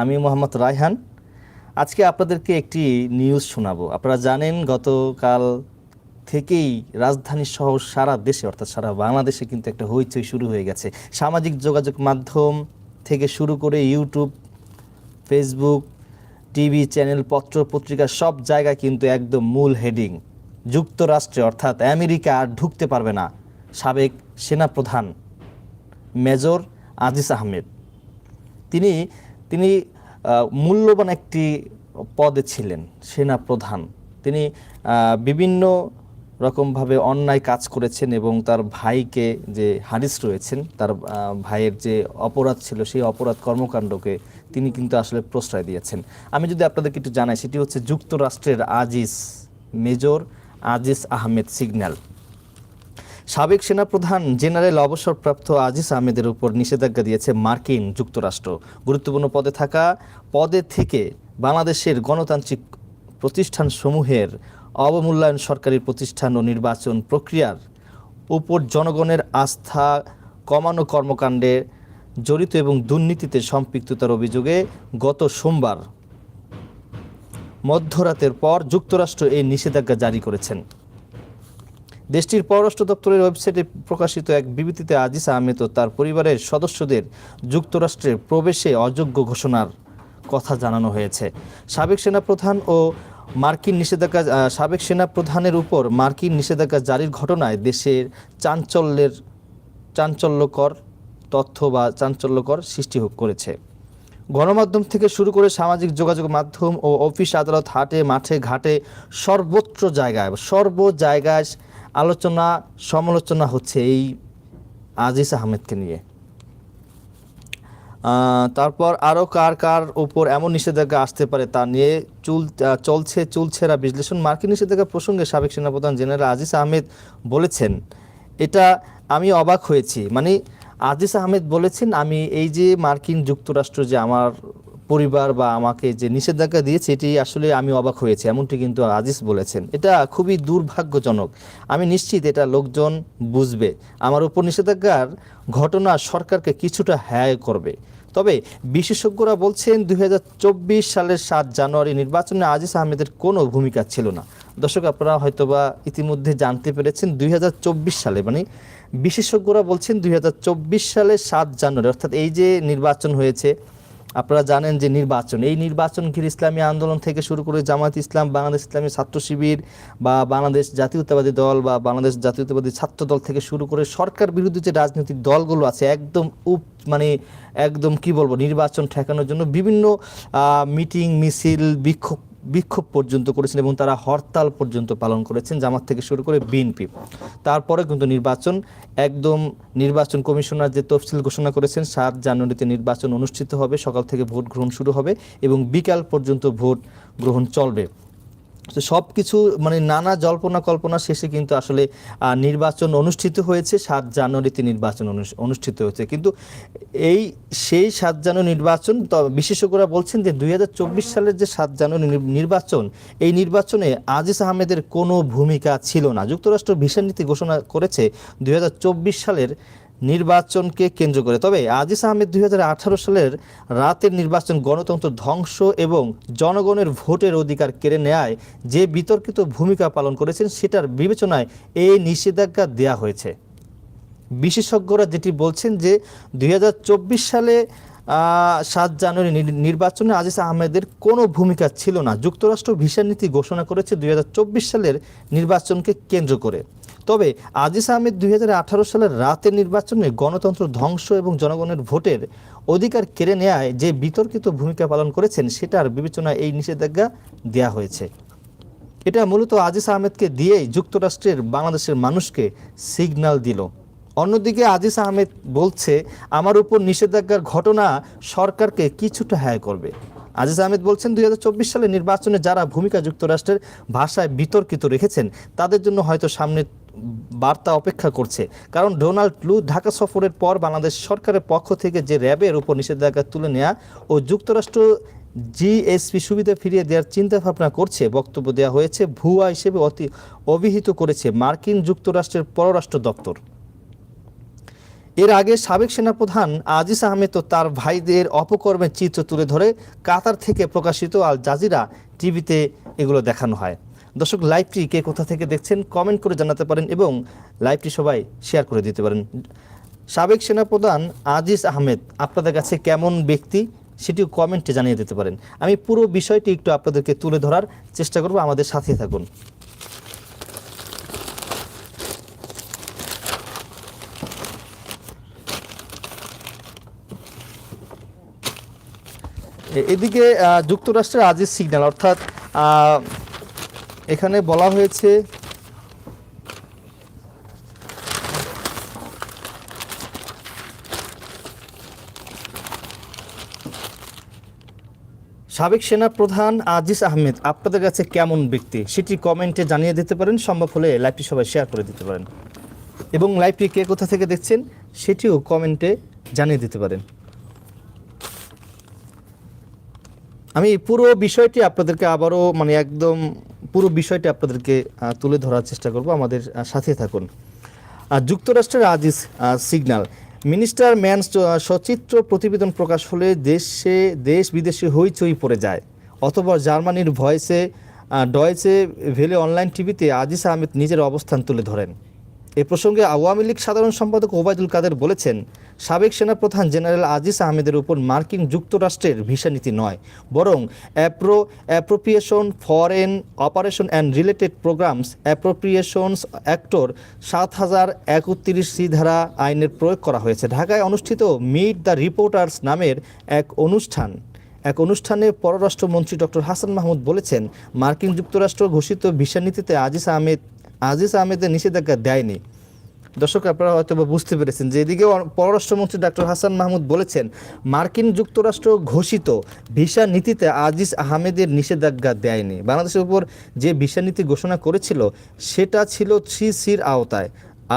আমি মোহাম্মদ রায়হান। আজকে আপনাদেরকে একটি নিউজ শোনাবো। আপনারা জানেন, গতকাল থেকেই রাজধানী সহ সারা দেশে, অর্থাৎ সারা বাংলাদেশে কিন্তু একটা হইচই শুরু হয়ে গেছে। সামাজিক যোগাযোগ মাধ্যম থেকে শুরু করে ইউটিউব ফেসবুক টিভি চ্যানেল পত্র পত্রিকা সব জায়গায় কিন্তু একদম মূল হেডিং যুক্তরাষ্ট্রে, অর্থাৎ আমেরিকা আর ঢুকতে পারবে না, সাবেক সেনাপ্রধান মেজর আজিজ আহমেদ। তিনি তিনি মূল্যবান একটি পদে ছিলেন, সেনা প্রধান। তিনি বিভিন্ন রকমভাবে অন্যায় কাজ করেছেন এবং তার ভাইকে যে হারিস রয়েছেন, তার ভাইয়ের যে অপরাধ ছিল, সেই অপরাধ কর্মকাণ্ডকে তিনি কিন্তু আসলে প্রশ্রয় দিয়েছেন। আমি যদি আপনাদেরকে একটু জানাই, সেটি হচ্ছে যুক্তরাষ্ট্রের আজিজ মেজর আজিজ আহমেদ সিগন্যাল। সাবেক সেনাপ্রধান জেনারেল অবসরপ্রাপ্ত আজিজ আহমেদের উপর নিষেধাজ্ঞা দিয়েছে মার্কিন যুক্তরাষ্ট্র। গুরুত্বপূর্ণ পদে থাকা, পদে থেকে বাংলাদেশের গণতান্ত্রিক প্রতিষ্ঠানসমূহের অবমূল্যায়ন সরকারি প্রতিষ্ঠান ও নির্বাচন প্রক্রিয়ার উপর জনগণের আস্থা কমানো কর্মকাণ্ডে জড়িত এবং দুর্নীতিতে সম্পৃক্ততার অভিযোগে গত সোমবার মধ্যরাতের পর যুক্তরাষ্ট্র এই নিষেধাজ্ঞা জারি করেছেন। দেশটির পররাষ্ট্র দপ্তরের ওয়েবসাইটে প্রকাশিত এক বিবৃতিতে আজিজ আহমেদ ও তার পরিবারের সদস্যদের যুক্তরাষ্ট্রে প্রবেশে অযোগ্য ঘোষণার কথা জানানো হয়েছে। সাবেক সেনাপ্রধান ও মার্কিন নিষেধাজ্ঞা সাবেক সেনাপ্রধানের উপর মার্কিন নিষেধাজ্ঞা জারির ঘটনায় দেশের চাঞ্চল্যের চাঞ্চল্যকর তথ্য বা চাঞ্চল্যকর সৃষ্টি করেছে। গণমাধ্যম থেকে শুরু করে সামাজিক যোগাযোগ মাধ্যম ও অফিস আদালত হাটে, মাঠে, ঘাটে সর্বত্র জায়গায়, সর্ব জায়গায় আলোচনা, সমালোচনা হচ্ছে এই আজিজ আহমেদকে নিয়ে। তারপর আরও কার কার উপর এমন নিষেধাজ্ঞা আসতে পারে তা নিয়ে চুল চলছে চুলছেরা বিশ্লেষণ। মার্কিন নিষেধাজ্ঞা প্রসঙ্গে সাবেক সেনাপ্রধান জেনারেল আজিজ আহমেদ বলেছেন, এটা আমি অবাক হয়েছি। মানে আজিজ আহমেদ বলেছেন, আমি এই যে মার্কিন যুক্তরাষ্ট্র যে আমার পরিবার বা আমাকে যে নিষেধাজ্ঞা দিয়েছে, এটি আসলে আমি অবাক হয়েছি। এমনটি কিন্তু আজিজ বলেছেন। এটা খুবই দুর্ভাগ্যজনক। আমি নিশ্চিত এটা লোকজন বুঝবে। আমার উপর নিষেধাজ্ঞার ঘটনা সরকারকে কিছুটা হ্যায় করবে। তবে বিশেষজ্ঞরা বলছেন দু হাজার চব্বিশ সালের সাত জানুয়ারি নির্বাচনে আজিজ আহমেদের কোনো ভূমিকা ছিল না। দর্শক, আপনারা হয়তোবা ইতিমধ্যে জানতে পেরেছেন, দুই হাজার চব্বিশ সালে মানে বিশেষজ্ঞরা বলছেন, দুই হাজার চব্বিশ সালে সাত জানুয়ারি, অর্থাৎ এই যে নির্বাচন হয়েছে আপনারা জানেন যে নির্বাচন, এই নির্বাচন ঘিরে ইসলামী আন্দোলন থেকে শুরু করে জামাত ইসলাম, বাংলাদেশ ইসলামী ছাত্র শিবির বা বাংলাদেশ জাতীয়তাবাদী দল বা বাংলাদেশ জাতীয়তাবাদী ছাত্র দল থেকে শুরু করে সরকার বিরোধী যে রাজনৈতিক দলগুলো আছে, একদম উপ মানে একদম কি বলব, নির্বাচন ঠেকানোর জন্য বিভিন্ন মিটিং, মিছিল, বিক্ষোভ বিক্ষোভ পর্যন্ত করেছেন এবং তারা হরতাল পর্যন্ত পালন করেছেন জামাত থেকে শুরু করে বিএনপি তারপরে কিন্তু নির্বাচন, একদম নির্বাচন কমিশনার যে তফসিল ঘোষণা করেছেন, সাত জানুয়ারিতে নির্বাচন অনুষ্ঠিত হবে, সকাল থেকে ভোট গ্রহণ শুরু হবে এবং বিকাল পর্যন্ত ভোট গ্রহণ চলবে। তো সব কিছু মানে নানা জল্পনা কল্পনা শেষে কিন্তু আসলে নির্বাচন অনুষ্ঠিত হয়েছে, সাত জানুয়ারিতে নির্বাচন অনুষ্ঠিত হয়েছে। কিন্তু এই সেই সাত জানুয়ারি নির্বাচন বিশেষজ্ঞরা বলছেন যে দুই হাজার চব্বিশ সালের যে সাত জানুয়ারি নির্বাচন, এই নির্বাচনে আজিজ আহমেদের কোনো ভূমিকা ছিল না। যুক্তরাষ্ট্র ভিসা নীতি ঘোষণা করেছে দুই হাজার চব্বিশ সালের নির্বাচনকে কেন্দ্র করে। তবে আজিজ আহমেদ দুই হাজার আঠারো সালের রাতের নির্বাচন গণতন্ত্র ধ্বংস এবং জনগণের ভোটের অধিকার কেড়ে নেয় যে বিতর্কিত ভূমিকা পালন করেছেন সেটার বিবেচনায় এই নিষেধাজ্ঞা দেয়া হয়েছে। বিশেষজ্ঞরা যেটি বলছেন যে দুই হাজার চব্বিশ সালে সাত জানুয়ারি নির- নির্বাচনে আজিজ আহমেদের কোনো ভূমিকা ছিল না। যুক্তরাষ্ট্র ভিসা নীতি ঘোষণা করেছে দুই হাজার চব্বিশ সালের নির্বাচনকে কেন্দ্র করে। তবে আজিজ আহমেদ দুই হাজার আঠারো সালের রাতের নির্বাচনে গণতন্ত্র ধ্বংস এবং জনগণের ভোটের অধিকার কেড়ে নেয় যে বিতর্কিত ভূমিকা পালন করেছেন সেটার বিবেচনায় এই নিষেধাজ্ঞা দেয়া হয়েছে। এটা মূলত আজিজ আহমেদকে দিয়েই যুক্তরাষ্ট্রের বাংলাদেশের মানুষকে সিগন্যাল দিল। অন্যদিকে আজিজ আহমেদ বলছে, আমার উপর নিষেধাজ্ঞার ঘটনা সরকারকে কিছুটা হ্যায় করবে। আজিজ আহমেদ বলছেন দু হাজার চব্বিশ সালে নির্বাচনে যারা ভূমিকা যুক্তরাষ্ট্রের ভাষায় বিতর্কিত রেখেছেন, তাদের জন্য হয়তো সামনে বার্তা অপেক্ষা করছে। কারণ ডোনাল্ড লু ঢাকা সফরের পর বাংলাদেশ সরকারের পক্ষ থেকে যে র্যাবের উপর নিষেধাজ্ঞা তুলে নেওয়া ও যুক্তরাষ্ট্র জিএসপি সুবিধা ফিরিয়ে দেওয়ার চিন্তাভাবনা করছে, বক্তব্য দেওয়া হয়েছে ভুয়া হিসেবে অতি অভিহিত করেছে মার্কিন যুক্তরাষ্ট্রের পররাষ্ট্র দপ্তর। এর আগে সাবেক সেনাপ্রধান আজিজ আহমেদ ও তার ভাইদের অপকর্মের চিত্র তুলে ধরে কাতার থেকে প্রকাশিত আল জাজিরা টিভিতে এগুলো দেখানো হয়। দর্শক লাইভটি কে কোথা থেকে দেখছেন কমেন্ট করে জানাতে পারেন এবং লাইভটি সবাই শেয়ার করে দিতে পারেন। সাবেক সেনাপ্রধান আজিজ আহমেদ, আপনাদের কাছে কেমন ব্যক্তি সেটিও কমেন্টে জানিয়ে দিতে পারেন। আমি পুরো বিষয়টি একটু আপনাদেরকে তুলে ধরার চেষ্টা করব, আমাদের সাথে থাকুন। এদিকে যুক্তরাষ্ট্রের আজিজ সিগন্যাল অর্থাৎ এখানে বলা হয়েছে সাবেক সেনা প্রধান আজিজ আহমেদ, আপনাদের কাছে কেমন ব্যক্তি? সেটি কমেন্টে জানিয়ে দিতে পারেন, সম্ভব হলে লাইভটি সবাই শেয়ার করে দিতে পারেন। এবং লাইভটি কে কোথা থেকে দেখছেন, সেটিও কমেন্টে জানিয়ে দিতে পারেন। আমি পুরো বিষয়টি আপনাদেরকে আবারও মানে একদম বিষয়টি আপনাদেরকে তুলে ধরার চেষ্টা করব। আমাদের সাথে থাকুন। আর যুক্তরাষ্ট্রের আজিজ আহ, সিগন্যাল মিনিস্টার ম্যান সচিত্র প্রতিবেদন প্রকাশ হলে দেশে দেশ বিদেশে হইচই পড়ে যায়। অথবা জার্মানির ভয়েসে ডয়েসে ভেলে অনলাইন টিভিতে আজিজ আহমেদ নিজের অবস্থান তুলে ধরেন। এ প্রসঙ্গে আওয়ামী লীগ সাধারণ সম্পাদক ওবায়দুল কাদের বলেছেন সাবেক সেনাপ্রধান জেনারেল আজিজ আহমেদের উপর মার্কিন যুক্তরাষ্ট্রের ভিসা নীতি নয়, বরং appro, appropriation foreign operation and related programs appropriations actor সাত হাজার একত্রিশ সি ধারা আইনের প্রয়োগ করা হয়েছে। ঢাকায় অনুষ্ঠিত মিট দ্য রিপোর্টার্স নামের এক অনুষ্ঠান, এক অনুষ্ঠানে পররাষ্ট্রমন্ত্রী ডক্টর হাসান মাহমুদ বলেছেন, মার্কিন যুক্তরাষ্ট্র ঘোষিত ভিসা নীতিতে আজিজ আহমেদ, আজিজ আহমেদের নিষেধাজ্ঞা দেয়নি। দর্শক, আপনারা হয়তো বুঝতে পেরেছেন যে এদিকে পররাষ্ট্রমন্ত্রী ডক্টর হাসান মাহমুদ বলেছেন, মার্কিন যুক্তরাষ্ট্র ঘোষিত ভিসা নীতিতে আজিজ আহমেদের নিষেধাজ্ঞা দেয়নি। বাংলাদেশের উপর যে ভিসা নীতি ঘোষণা করেছিল, সেটা ছিল থ্রি সির আওতায়।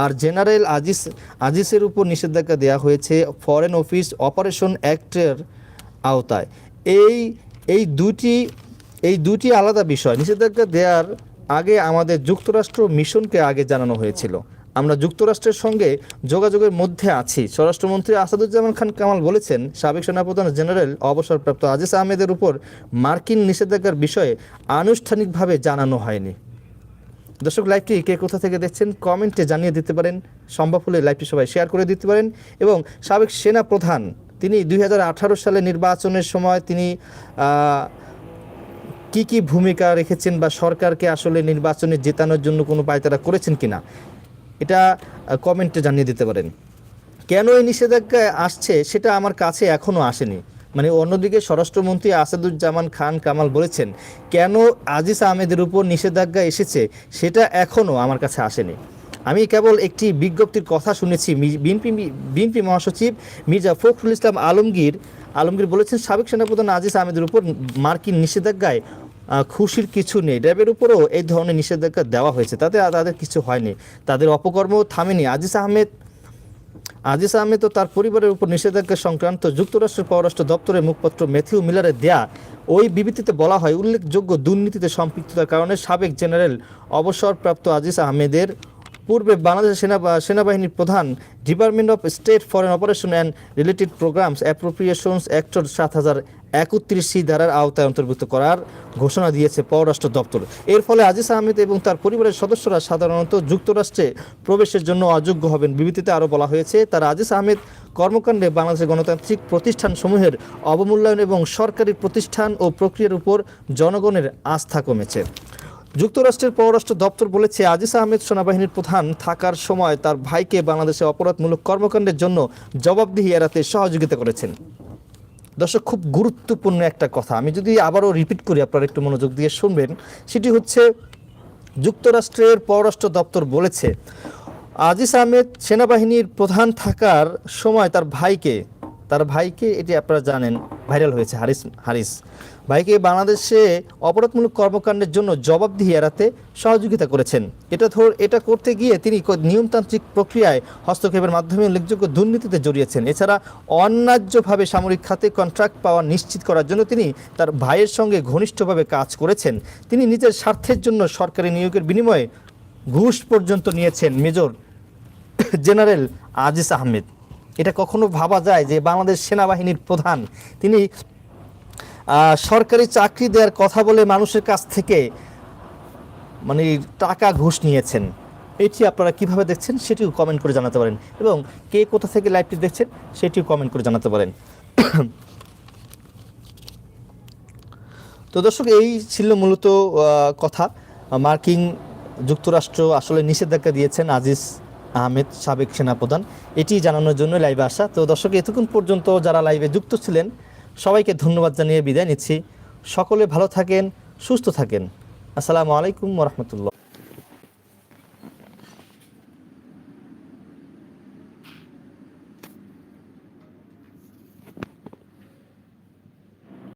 আর জেনারেল আজিজ, আজিজের উপর নিষেধাজ্ঞা দেওয়া হয়েছে ফরেন অফিস অপারেশন অ্যাক্টের আওতায়। এই এই দুটি এই দুটি আলাদা বিষয়, নিষেধাজ্ঞা দেওয়ার আগে আমাদের যুক্তরাষ্ট্র মিশনকে আগে জানানো হয়েছিল। আমরা যুক্তরাষ্ট্রের সঙ্গে যোগাযোগের মধ্যে আছি। স্বরাষ্ট্রমন্ত্রী আসাদুজ্জামান খান কামাল বলেছেন, সাবেক সেনাপ্রধান জেনারেল অবসরপ্রাপ্ত আজিজ আহমেদের উপর মার্কিন নিষেধাজ্ঞার বিষয়ে আনুষ্ঠানিকভাবে জানানো হয়নি। দর্শক, লাইভটি কে কোথা থেকে দেখছেন কমেন্টে জানিয়ে দিতে পারেন। সম্ভব হলে লাইভটি সবাই শেয়ার করে দিতে পারেন এবং সাবেক সেনা প্রধান তিনি দুই হাজার আঠারো সালে নির্বাচনের সময় তিনি কি কি ভূমিকা রেখেছেন বা সরকারকে আসলে নির্বাচনে জেতানোর জন্য কোনো পায়তারা করেছেন কিনা? এটা কমেন্টে জানিয়ে দিতে পারেন। কেন এই নিষেধাজ্ঞা আসছে সেটা আমার কাছে এখনও আসেনি। মানে অন্যদিকে স্বরাষ্ট্রমন্ত্রী আসাদুজ্জামান খান কামাল বলেছেন, কেন আজিজ আহমেদের উপর নিষেধাজ্ঞা এসেছে সেটা এখনও আমার কাছে আসেনি। আমি কেবল একটি বিজ্ঞপ্তির কথা শুনেছি বিএনপি বিএনপি মহাসচিব মির্জা ফখরুল ইসলাম আলমগীর আলমগীর বলেছেন, সাবেক সেনাপ্রধান আজিজ আহমেদের উপর মার্কিন নিষেধাজ্ঞায় খুশির কিছু নেই। র্যাবের উপরও এই ধরনের নিষেধাজ্ঞা দেওয়া হয়েছে। তাতে তাদের কিছু হয়নি। তাদের অপকর্ম থামেনি। আজিজ আহমেদ আজিজ আহমেদ ও তার পরিবারের উপর নিষেধাজ্ঞা সংক্রান্ত যুক্তরাষ্ট্রের পররাষ্ট্র দপ্তরের মুখপাত্র ম্যাথিউ মিলারের দেয়া ওই বিবৃতিতে বলা হয়, উল্লেখযোগ্য দুর্নীতিতে সম্পৃক্ততার কারণে সাবেক জেনারেল অবসরপ্রাপ্ত আজিজ আহমেদের পূর্বে বাংলাদেশ সেনা সেনাবাহিনীর প্রধান department of state foreign operation and related programs appropriations actor সাত হাজার একত্রিশ সি ধারার আওতায় অন্তর্ভুক্ত করার ঘোষণা দিয়েছে পররাষ্ট্র দপ্তর। এর ফলে আজিজ আহমেদ এবং তার পরিবারের সদস্যরা সাধারণত যুক্তরাষ্ট্রে প্রবেশের জন্য অযোগ্য হবেন। বিবৃতিতে আরও বলা হয়েছে, তারা আজিজ আহমেদ কর্মকাণ্ডে বাংলাদেশের গণতান্ত্রিক প্রতিষ্ঠানসমূহের অবমূল্যায়ন এবং সরকারি প্রতিষ্ঠান ও প্রক্রিয়ার উপর জনগণের আস্থা কমেছে। যুক্তরাষ্ট্রের পররাষ্ট্র দপ্তর বলেছে, আজিজ আহমেদ সেনাবাহিনীর প্রধান থাকার সময় তার ভাইকে বাংলাদেশে অপরাধমূলক কর্মকাণ্ডের জন্য জবাবদিহি এড়াতে সহযোগিতা করেছেন। দর্শক, খুব গুরুত্বপূর্ণ একটা কথা। আমি যদি আবারও রিপিট করি, আপনারা একটু মনোযোগ দিয়ে শুনবেন। সেটি হচ্ছে, যুক্তরাষ্ট্রের পররাষ্ট্র দপ্তর বলেছে, আজিজ আহমেদ সেনাবাহিনীর প্রধান থাকার সময় তার ভাইকে তার ভাইকে, এটি আপনারা জানেন, ভাইরাল হয়েছে হারিস হারিস। ভাইকে বাংলাদেশে অপরাধমূলক কর্মকাণ্ডের জন্য জবাবদিহি এড়াতে সহযোগিতা করেছেন। এটা ধর, এটা করতে গিয়ে তিনি নিয়মতান্ত্রিক প্রক্রিয়ায় হস্তক্ষেপের মাধ্যমে উল্লেখযোগ্য দুর্নীতিতে জড়িয়েছেন। এছাড়া অন্যায্যভাবে সামরিক খাতে কন্ট্রাক্ট পাওয়া নিশ্চিত করার জন্য তিনি তার ভাইয়ের সঙ্গে ঘনিষ্ঠভাবে কাজ করেছেন। তিনি নিজের স্বার্থের জন্য সরকারি নিয়োগের বিনিময়ে ঘুষ পর্যন্ত নিয়েছেন মেজর জেনারেল আজিজ আহমেদ। এটা কখনো ভাবা যায় যে বাংলাদেশ সেনাবাহিনীর প্রধান, তিনি সরকারি চাকরি দেওয়ার কথা বলে মানুষের কাছ থেকে মানে টাকা ঘুষ নিয়েছেন। এটি আপনারা কীভাবে দেখছেন সেটিও কমেন্ট করে জানাতে পারেন এবং কে কোথা থেকে লাইভটি দেখছেন সেটিও কমেন্ট করে জানাতে পারেন। তো দর্শক, এই ছিল মূলত কথা। মার্কিন যুক্তরাষ্ট্র আসলে নিষেধাজ্ঞা দিয়েছেন আজিজ আহমেদ সাবেক সেনাপ্রধান। এটি জানানোর জন্য লাইভে আসা। তো দর্শক, এতক্ষণ পর্যন্ত যারা লাইভে যুক্ত ছিলেন, সবাইকে ধন্যবাদ জানিয়ে বিদায় নিচ্ছি। সকলে ভালো থাকেন, সুস্থ থাকেন। আসসালামু আলাইকুম রহমতুল্লাহ।